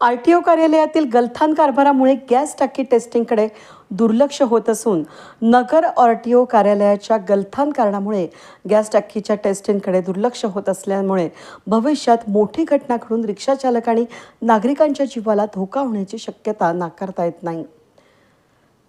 R T O कार्यालयातील गलथान कारभारामुळे gas टाकी टेस्टिंगकडे दुर्लक्ष होत असून नगर आर टी ओ कार्यालयाच्या गलथान कारणामुळे गॅस टाकीच्या टेस्टिंगकडे दुर्लक्ष होत असल्यामुळे भविष्यात मोठी घटना घडून रिक्षाचालक आणि नागरिकांच्या जीवाला धोका होण्याची शक्यता नाकारता येत नाही.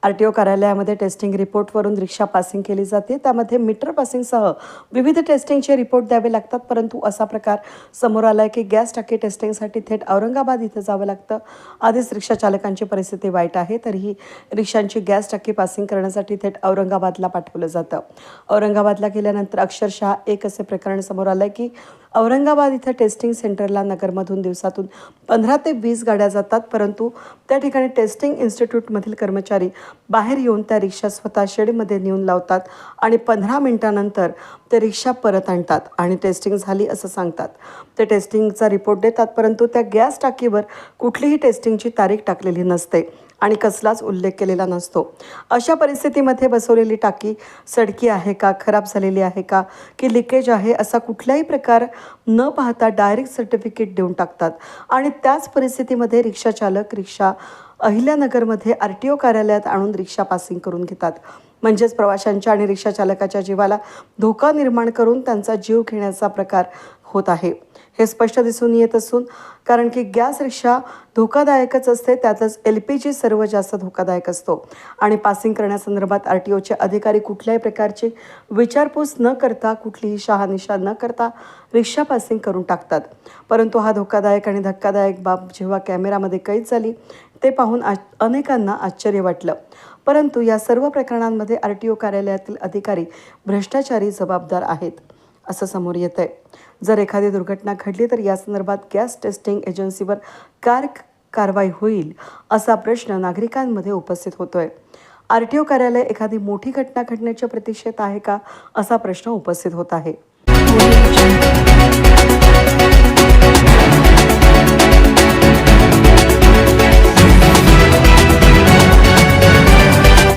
आर टी ओ कार्यालयामध्ये टेस्टिंग रिपोर्टवरून रिक्षा पासिंग केली जाते. त्यामध्ये मीटर पासिंगसह विविध टेस्टिंगचे रिपोर्ट द्यावे लागतात परंतु असा प्रकार समोर आला आहे की गॅस टाकी टेस्टिंगसाठी थेट औरंगाबाद इथं जावं लागतं. आधीच रिक्षा चालकांची परिस्थिती वाईट आहे तरीही रिक्षांची गॅस टाकी पासिंग करण्यासाठी थेट औरंगाबादला पाठवलं जातं. औरंगाबादला गेल्यानंतर अक्षरशः एक असे प्रकरण समोर आलं आहे की औरंगाबाद इथं टेस्टिंग सेंटरला नगरमधून दिवसातून पंधरा ते वीस गाड्या जातात परंतु त्या ठिकाणी टेस्टिंग इन्स्टिट्यूटमधील कर्मचारी बाहेर येऊन त्या रिक्षा स्वतः शेडमध्ये नेऊन लावतात आणि पंधरा मिनिटानंतर ते रिक्षा परत आणतात आणि टेस्टिंग झाली असं सांगतात. ते टेस्टिंगचा रिपोर्ट देतात परंतु त्या गॅस टाकीवर कुठलीही टेस्टिंगची तारीख टाकलेली नसते. आणि कसलाच उल्लेख केलेला नसतो. अशा परिस्थितीमध्ये बसवलेली टाकी सडकी आहे का खराब झालेली आहे का की लिकेज आहे असा कुठलाही प्रकार न पाहता डायरेक्ट सर्टिफिकेट देऊन टाकतात. आणि त्याच परिस्थितीमध्ये रिक्षा चालक रिक्षा अहिल्यानगरमध्ये आर टी ओ कार्यालयात आणून रिक्षा पासिंग करून घेतात. म्हणजेच प्रवाशांच्या आणि रिक्षा चालकाच्या जीवाला धोका निर्माण करून त्यांचा जीव घेण्याचा प्रकार होत आहे. हे स्पष्ट दिसून येत असून कारण की गॅस रिक्षा धोकादायकच असते त्यातच एल पी जी सर्व जास्त धोकादायक असतो. आणि पासिंग करण्यासंदर्भात आर टी ओचे अधिकारी कुठल्याही प्रकारची विचारपूस न करता कुठलीही शहानिशा न करता रिक्षा पासिंग करून टाकतात. परंतु हा धोकादायक आणि धक्कादायक बाब जेव्हा कॅमेरामध्ये कैद झाली ते पाहून आ अनेकांना आश्चर्य वाटलं. परंतु या सर्व प्रकरणांमध्ये आर टी ओ कार्यालयातील अधिकारी भ्रष्टाचारी जबाबदार आहेत. असं समोर येत आहे जर एखादी दुर्घटना घडली तर या संदर्भात गॅस टेस्टिंग एजन्सीवर कार कारवाई होईल असा प्रश्न नागरिकांमध्ये उपस्थित होतोय. आर टी ओ कार्यालय एखादी मोठी घटना घडण्याच्या प्रतीक्षेत आहे का असा प्रश्न उपस्थित होत आहे.